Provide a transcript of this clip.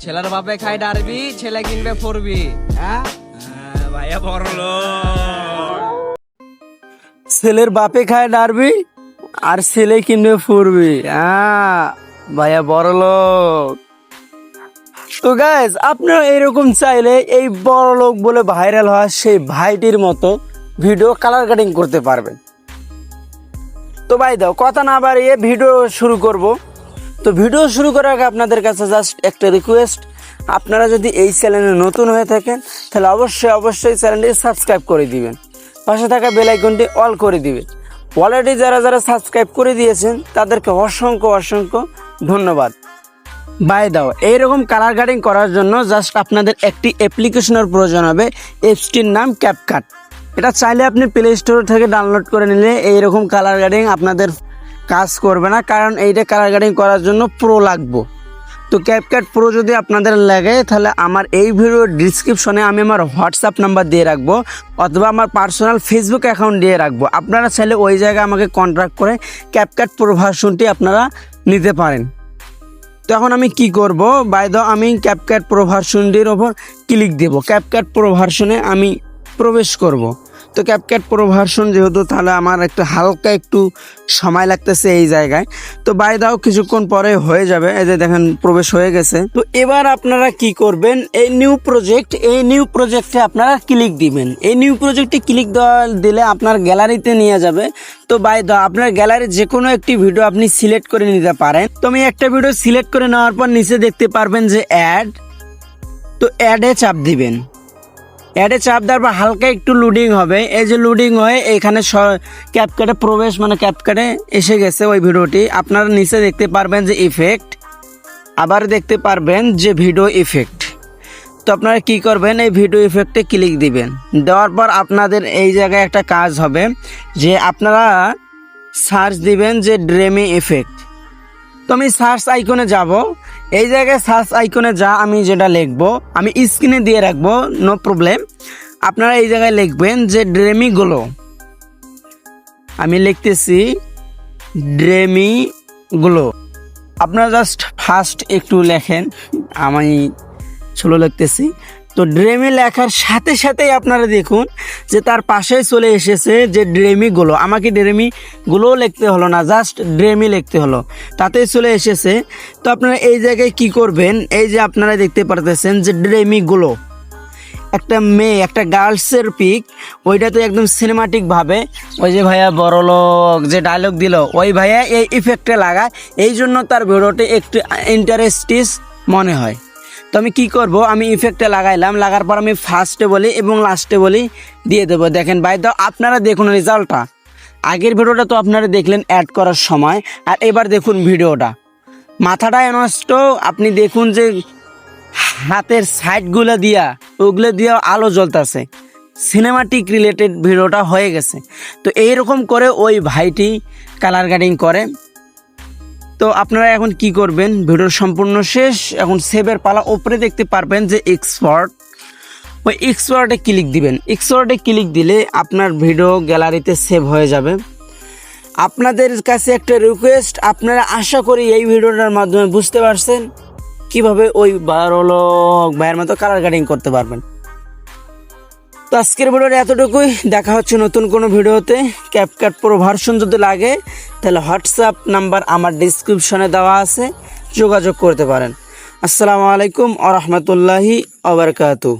ছেলের বাপে খাই ডারবি ছেলে কিনবে ফোরবি হ্যাঁ? হ্যাঁ, ভাইয়া বড় ছেলের বাপে খায় ডারবি আর ছেলে কিনবে ফুরবি হ্যাঁ? ভাইয়া বড় লোক। তো গাইজ আপনারা এরকম চাইলে এই বড় লোক বলে ভাইরাল হওয়া সেই ভাইটির মতো ভিডিও কালার কাটিং করতে পারবেন। তো ভাই দাও কথা না বাড়িয়ে ভিডিও শুরু করব। তো ভিডিও শুরু করার আগে আপনাদের কাছে জাস্ট একটা রিকোয়েস্ট আপনারা যদি এই চ্যানেলে নতুন হয়ে থাকেন, তাহলে অবশ্যই অবশ্যই চ্যানেলটি সাবস্ক্রাইব করে দিবেন। পাশে থাকা বেল আইকনটি অল করে দিবেন। অলরেডি যারা যারা সাবস্ক্রাইব করে দিয়েছেন, তাদেরকে অসংখ্য অসংখ্য ধন্যবাদ। বাই দাও এইরকম কালার কাটিং করার জন্য জাস্ট আপনাদের একটি অ্যাপ্লিকেশনের প্রয়োজন হবে অ্যাপসটির নাম ক্যাপকাট এটা চাইলে আপনি প্লে স্টোর থেকে ডাউনলোড করে নিলে এইরকম কালার কাটিং আপনাদের কাজ করবে না, কারণ এইটা কালার কাটিং করার জন্য প্রো লাগবো। তো ক্যাপকাট প্রো যদি আপনাদের লাগে, তাহলে আমার এই ভিডিওর ডিসক্রিপশনে আমি আমার হোয়াটসঅ্যাপ নাম্বার দিয়ে রাখব, অথবা আমার পার্সোনাল ফেসবুক অ্যাকাউন্ট দিয়ে রাখব। আপনারা চাইলে ওই জায়গায় আমাকে কন্ট্যাক্ট করে ক্যাপকাট প্রো ভার্সনটি আপনারা নিতে পারেন। তো এখন আমি কি করব? বাই দ আমি ক্যাপকাট প্রো ভার্সনটির ওপর ক্লিক দেব। ক্যাপকাট প্রো ভার্সনে আমি প্রবেশ করব। তো ক্যাপকাট প্রো ভার্সন যেহেতু, তাহলে আমার একটু হালকা একটু সময় লাগতেছে এই জায়গায়। তো বাই দাও কিছুক্ষণ পরে হয়ে যাবে, এই যে দেখেন প্রবেশ হয়ে গেছে। তো এবার আপনারা কি করবেন, এই নিউ প্রজেক্ট এই নিউ প্রজেক্টে আপনারা ক্লিক দিবেন। এই নিউ প্রজেক্টে ক্লিক দেওয়া দিলে আপনার গ্যালারিতে নিয়ে যাবে। তো বাই দাও আপনার গ্যালারির যে কোনো একটি ভিডিও আপনি সিলেক্ট করে নিতে পারেন। তো আমি একটা ভিডিও সিলেক্ট করে নেওয়ার পর নিচে দেখতে পারবেন যে অ্যাড তো অ্যাডে চাপ দিবেন। অ্যাডে চাপ দেওয়ার পর হালকা একটু লোডিং হবে। এই যে লোডিং হয়ে, এখানে ক্যাপকাটে প্রবেশ মানে ক্যাপকাটে এসে গেছে ওই ভিডিওটি। আপনারা নিচে দেখতে পারবেন যে ইফেক্ট আবার দেখতে পারবেন যে ভিডিও ইফেক্ট তো আপনারা কি করবেন, এই ভিডিও ইফেক্টে ক্লিক দিবেন। দেওয়ার পর আপনাদের এই জায়গায় একটা কাজ হবে, যে আপনারা সার্চ দিবেন যে ড্রেমি ইফেক্ট তো আমি সার্চ আইকনে যাব। এই জায়গায় সার্চ আইকনে যা আমি যেটা লিখব, আমি স্ক্রিনে দিয়ে রাখব নো প্রবলেম আপনারা এই জায়গায় লিখবেন যে ড্রেমি গুলো আমি লিখতেছি ড্রেমি গুলো আপনারা জাস্ট ফার্স্ট একটু লেখেন, আমি ছোলো লিখতেছি। তো ড্রেমি লেখার সাথে সাথেই আপনারা দেখুন যে তার পাশেই চলে এসেছে যে ড্রেমিগুলো আমাকে ড্রেমিগুলোও লিখতে হলো না জাস্ট ড্রেমি লিখতে হলো। তাতেই চলে এসেছে। তো আপনারা এই জায়গায় কি করবেন? এই যে আপনারা দেখতে পারতেছেন যে ড্রেমিগুলো একটা মেয়ে, একটা গার্লসের পিক ওইটা তো একদম সিনেমাটিকভাবে ওই যে ভাইয়া বড় লোক যে ডায়লগ দিল, ওই ভাইয়া এই ইফেক্টে লাগায়। এই জন্য তার ভিডিওটি একটু ইন্টারেস্টিস মনে হয়। তো আমি কি করব? আমি ইফেক্টে লাগাইলাম, লাগার পর আমি ফার্স্টে বলি এবং লাস্টে বলি, দিয়ে দেবো। দেখেন ভাই, তো আপনারা দেখুন রেজাল্টটা আগের ভিডিওটা তো আপনারা দেখলেন অ্যাড করার সময়, আর এবার দেখুন ভিডিওটা মাথাটা নষ্ট, আপনি দেখুন যে হাতের সাইডগুলো দিয়া, ওগুলো দিয়া আলো জ্বলতেছে। সিনেমাটিক রিলেটেড ভিডিওটা হয়ে গেছে। তো এইরকম করে ওই ভাইটি কালার গার্ডিং করে। তো আপনারা এখন কি করবেন? ভিডিওর সম্পূর্ণ শেষ। এখন সেভের পালা ওপরে দেখতে পারবেন যে এক্সপার্ট ওই এক্সপার্টে ক্লিক দিবেন। এক্সপার্টে ক্লিক দিলে আপনার ভিডিও গ্যালারিতে সেভ হয়ে যাবে। আপনাদের কাছে একটা রিকোয়েস্ট আপনারা আশা করি এই ভিডিওটার মাধ্যমে বুঝতে পারছেন কীভাবে ওই বারো লোক ভাইয়ের মতো কালার কাটিং করতে পারবেন। তো আজকের ভিডিওটা এতটুকুই। দেখা হচ্ছে নতুন কোনো ভিডিওতে। ক্যাপকাট প্রো ভার্সন যদি লাগে, তাহলে হোয়াটসঅ্যাপ নাম্বার আমার ডিসক্রিপশনে দেওয়া আছে। যোগাযোগ করতে পারেন। আসসালামু আলাইকুম আ রহমতুল্লাহি আবরকাতু